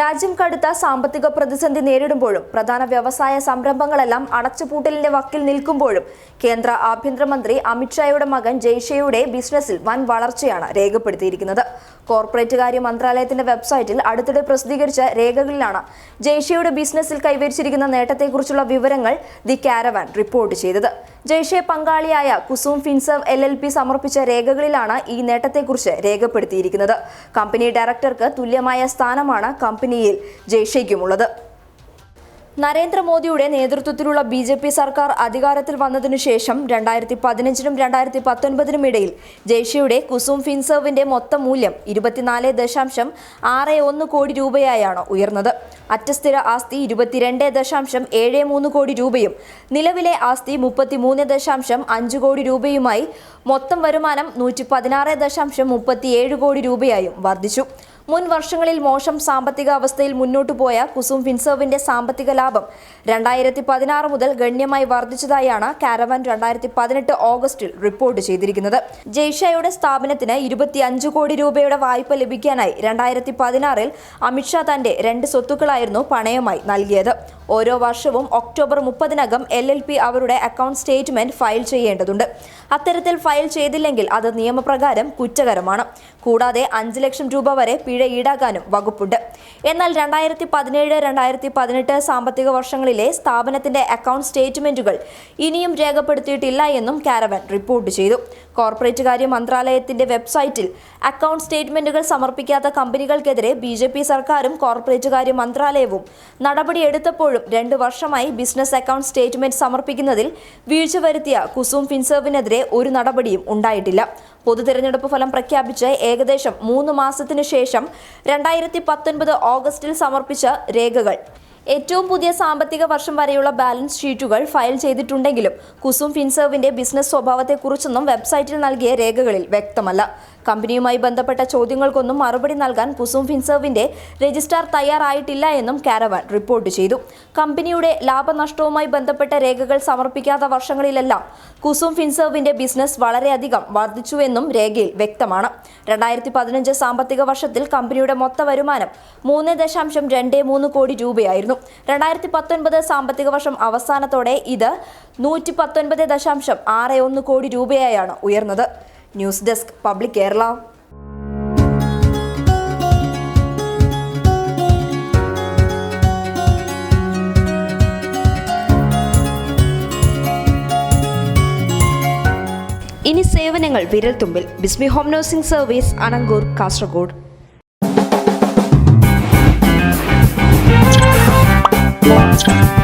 രാജ്യം കടുത്ത സാമ്പത്തിക പ്രതിസന്ധി നേരിടുമ്പോഴും പ്രധാന വ്യവസായ സംരംഭങ്ങളെല്ലാം അടച്ചുപൂട്ടലിന്റെ വക്കിൽ നിൽക്കുമ്പോഴും കേന്ദ്ര ആഭ്യന്തരമന്ത്രി അമിത്ഷായുടെ മകൻ ജയ്ഷയുടെ ബിസിനസ്സിൽ വൻ വളർച്ചയാണ് രേഖപ്പെടുത്തിയിരിക്കുന്നത്. കോർപ്പറേറ്റ് കാര്യ മന്ത്രാലയത്തിന്റെ വെബ്സൈറ്റിൽ അടുത്തിടെ പ്രസിദ്ധീകരിച്ച രേഖകളിലാണ് ജയ്ഷയുടെ ബിസിനസ്സിൽ കൈവരിച്ചിരിക്കുന്ന നേട്ടത്തെക്കുറിച്ചുള്ള വിവരങ്ങൾ ദി കാരവാൻ റിപ്പോർട്ട് ചെയ്തത്. ജയ്ഷെ പങ്കാളിയായ Kusum Finserv L L P സമർപ്പിച്ച രേഖകളിലാണ് ഈ നേട്ടത്തെക്കുറിച്ച് രേഖപ്പെടുത്തിയിരിക്കുന്നത്. കമ്പനി ഡയറക്ടർക്ക് തുല്യമായ സ്ഥാനമാണ് കമ്പനിയിൽ ജയ്ഷയ്ക്കുമുള്ളത്. നരേന്ദ്രമോദിയുടെ നേതൃത്വത്തിലുള്ള ബി ജെ പി സർക്കാർ അധികാരത്തിൽ വന്നതിനു ശേഷം രണ്ടായിരത്തി പതിനഞ്ചിനും രണ്ടായിരത്തി പത്തൊൻപതിനും ഇടയിൽ ജയ്ഷയുടെ കുസും ഫിൻസേവിന്റെ മൊത്തം മൂല്യം ഇരുപത്തിനാല് ദശാംശം ആറ് ഒന്ന് കോടി രൂപയായാണ് ഉയർന്നത്. അറ്റസ്ഥിര ആസ്തി ഇരുപത്തിരണ്ട് ദശാംശം ഏഴ് മൂന്ന് കോടി രൂപയും നിലവിലെ ആസ്തി മുപ്പത്തിമൂന്ന് ദശാംശം അഞ്ച് കോടി രൂപയുമായി മൊത്തം വരുമാനം നൂറ്റി പതിനാറ് ദശാംശം മുപ്പത്തിയേഴ് കോടി രൂപയായും വർദ്ധിച്ചു. മുൻ വർഷങ്ങളിൽ മോശം സാമ്പത്തിക അവസ്ഥയിൽ മുന്നോട്ടു പോയ കുസും ഫിൻസർവിന്റെ സാമ്പത്തിക ലാഭം രണ്ടായിരത്തി പതിനാറ് മുതൽ ഗണ്യമായി വർദ്ധിച്ചതായാണ് കാരവൻ രണ്ടായിരത്തി പതിനെട്ട് ഓഗസ്റ്റിൽ റിപ്പോർട്ട് ചെയ്തിരിക്കുന്നത്. ജയ്ഷയുടെ സ്ഥാപനത്തിന് ഇരുപത്തി അഞ്ച് കോടി രൂപയുടെ വായ്പ ലഭിക്കാനായി രണ്ടായിരത്തി പതിനാറിൽ അമിത്ഷാ തന്റെ രണ്ട് സ്വത്തുക്കളായിരുന്നു പണയമായി നൽകിയത്. ഓരോ വർഷവും ഒക്ടോബർ മുപ്പതിനകം എൽ എൽ പി അവരുടെ അക്കൗണ്ട് സ്റ്റേറ്റ്മെന്റ് ഫയൽ ചെയ്യേണ്ടതുണ്ട്. അത്തരത്തിൽ ഫയൽ ചെയ്തില്ലെങ്കിൽ അത് നിയമപ്രകാരം കുറ്റകരമാണ്. കൂടാതെ അഞ്ച് ലക്ഷം രൂപ വരെ പിഴ ഈടാക്കാനും വകുപ്പുണ്ട്. എന്നാൽ രണ്ടായിരത്തി പതിനേഴ് രണ്ടായിരത്തി പതിനെട്ട് സാമ്പത്തിക വർഷങ്ങളിലെ സ്ഥാപനത്തിന്റെ അക്കൗണ്ട് സ്റ്റേറ്റ്മെന്റുകൾ ഇനിയും രേഖപ്പെടുത്തിയിട്ടില്ല എന്നും കാരവൻ റിപ്പോർട്ട് ചെയ്തു. കോർപ്പറേറ്റ് കാര്യ മന്ത്രാലയത്തിന്റെ വെബ്സൈറ്റിൽ അക്കൗണ്ട് സ്റ്റേറ്റ്മെന്റുകൾ സമർപ്പിക്കാത്ത കമ്പനികൾക്കെതിരെ ബി സർക്കാരും കോർപ്പറേറ്റ് കാര്യ മന്ത്രാലയവും നടപടിയെടുത്തപ്പോഴും രണ്ട് വർഷമായി ബിസിനസ് അക്കൗണ്ട് സ്റ്റേറ്റ്മെന്റ് സമർപ്പിക്കുന്നതിൽ വീഴ്ച വരുത്തിയ കുസും ഫിൻസേർവിനെതിരെ ഒരു നടപടിയും ഉണ്ടായിട്ടില്ല. പൊതു തിരഞ്ഞെടുപ്പ് ഫലം പ്രഖ്യാപിച്ച് ഏകദേശം മൂന്ന് മാസത്തിനു ശേഷം രണ്ടായിരത്തി പത്തൊൻപത് ഓഗസ്റ്റിൽ സമർപ്പിച്ച രേഖകൾ. ഏറ്റവും പുതിയ സാമ്പത്തിക വർഷം വരെയുള്ള ബാലൻസ് ഷീറ്റുകൾ ഫയൽ ചെയ്തിട്ടുണ്ടെങ്കിലും കുസും ഫിൻസർവിന്റെ ബിസിനസ് സ്വഭാവത്തെക്കുറിച്ചൊന്നും വെബ്സൈറ്റിൽ നൽകിയ രേഖകളിൽ വ്യക്തമല്ല. കമ്പനിയുമായി ബന്ധപ്പെട്ട ചോദ്യങ്ങൾക്കൊന്നും മറുപടി നൽകാൻ കുസും ഫിൻസർവിന്റെ രജിസ്ട്രാർ തയ്യാറായിട്ടില്ല എന്നും കാരവാൻ റിപ്പോർട്ട് ചെയ്തു. കമ്പനിയുടെ ലാഭനഷ്ടവുമായി ബന്ധപ്പെട്ട രേഖകൾ സമർപ്പിക്കാത്ത വർഷങ്ങളിലെല്ലാം കുസും ഫിൻസർവിന്റെ ബിസിനസ് വളരെയധികം വർദ്ധിച്ചുവെന്നും രേഖയിൽ വ്യക്തമാണ്. രണ്ടായിരത്തി പതിനഞ്ച് സാമ്പത്തിക വർഷത്തിൽ കമ്പനിയുടെ മൊത്ത വരുമാനം മൂന്ന് ദശാംശം രണ്ട് മൂന്ന് കോടി രൂപയായിരുന്നു. രണ്ടായിരത്തി പത്തൊൻപത് സാമ്പത്തിക വർഷം അവസാനത്തോടെ ഇത് നൂറ്റി പത്തൊൻപത് ദശാംശം ആറ് ഒന്ന് കോടി രൂപയായാണ് ഉയർന്നത്. News desk public Kerala. ഇനി സേവനങ്ങൾ വിരൽത്തുമ്പിൽ. Bismi home nursing service Anangoor Kasaragod. Thank you.